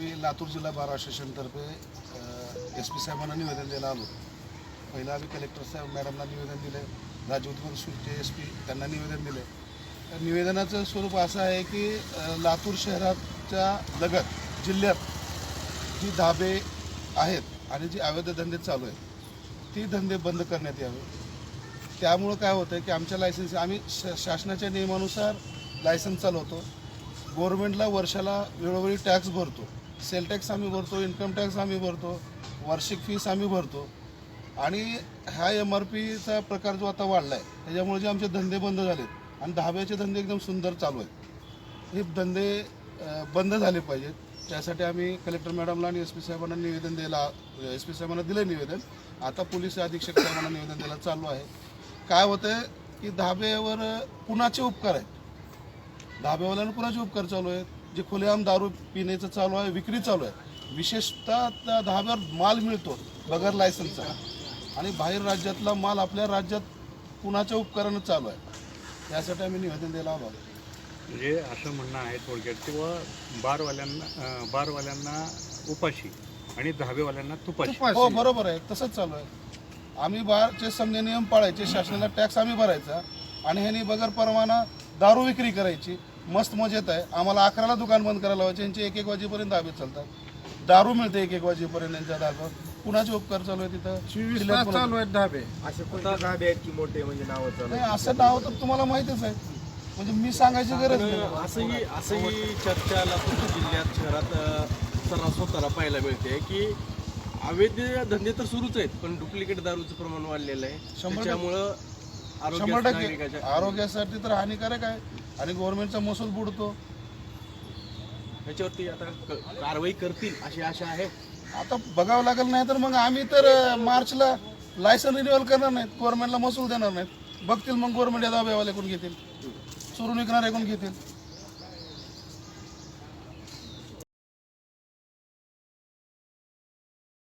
मी लातूर जिल्हा बार असोसिएशनतर्फे S P साहेबांना निवेदन द्यायला आलो. पहिलं आम्ही कलेक्टर साहेब मॅडमला निवेदन दिले. राजवतीमध्ये सुरचे एस पी त्यांना निवेदन दिले. तर निवेदनाचं स्वरूप असं आहे की लातूर शहराच्या लगत जिल्ह्यात जी धाबे आहेत आणि जी अवैध धंदे चालू आहेत ती धंदे बंद करण्यात यावे. त्यामुळं काय होतं की आमच्या लायसन्स आम्ही श शासनाच्या नियमानुसार लायसन्स चालवतो. गव्हर्मेंटला वर्षाला वेळोवेळी टॅक्स भरतो. सेल टॅक्स आम्ही भरतो इन्कम टॅक्स आम्ही भरतो वार्षिक फीस आम्ही भरतो. आणि हा एम आर पीचा प्रकार जो आता वाढला आहे त्याच्यामुळे जे आमचे धंदे बंद झालेत आणि धाब्याचे धंदे एकदम सुंदर चालू आहेत. हे धंदे बंद झाले पाहिजेत. त्यासाठी आम्ही कलेक्टर मॅडमला आणि एस पी साहेबांना निवेदन द्यायला एस पी साहेबांना दिलं निवेदन. आता पोलीस अधीक्षक साहेबांना निवेदन द्यायला चालू आहे. काय होतंय की धाब्यावर कुणाचे उपकार आहेत? धाब्यावाल्यानं कुणाचे उपकार चालू आहेत? जे खुलेआम दारू पिण्याचं चालू आहे विक्री चालू आहे विशेषतः त्या धाब्यावर माल मिळतो बगर लायसन्सचा आणि बाहेर राज्यातला माल आपल्या राज्यात कुणाच्या उपकारानं चालू आहे यासाठी आम्ही निवेदन द्यायला आलो आहोत. म्हणजे असं म्हणणं आहे थोडक्यात किंवा बारवाल्यांना बारवाल्यांना उपाशी आणि दहावेवाल्यांना तुपाशी. हो बरोबर आहे तसंच चालू आहे. आम्ही बारचे समजे नियम पाळायचे शासनाला टॅक्स आम्ही भरायचा आणि ह्यांनी बगर परवाना दारू विक्री करायची मस्त मजेत आहे. आम्हाला अकराला दुकान बंद करायला लावायचे. यांचे एक एक वाजेपर्यंत धाबे चालतात. दारू मिळते एक एक वाजेपर्यंत यांच्या धाब्यावर कुणाचे उपकार चालू आहे तिथं? चोवीस तास चालू आहेत धाबे. असे कोणते धाबे आहेत की मोठे म्हणजे नावं चालू नाही असं नाव तर तुम्हाला माहितीच आहे. म्हणजे मी सांगायची गरज नाही. असंही असंही चर्चा लातूर जिल्ह्यात शहरात सर्रास होताना पाहायला मिळते की अवैध धंदे तर सुरूच आहेत पण डुप्लिकेट दारूचं प्रमाण वाढलेलं आहे. त्याच्यामुळं शंभर आरोग्य टक्के आरोग्यासाठी तर हानिकारक आहे. आणि गव्हर्नमेंटचा महसूल बुडतो. याच्यावरती आता क- कारवाई करतील अशी आशा आहे. आता बघावं लागेल नाही तर मग आम्ही तर अं, मार्चला लायसन रिन्युअल करणार नाहीत. गव्हर्नमेंटला महसूल देणार नाहीत. बघतील मग गव्हर्नमेंट या दाब्यावाले कोण घेतील. चोरून विकणारे कोण घेतील.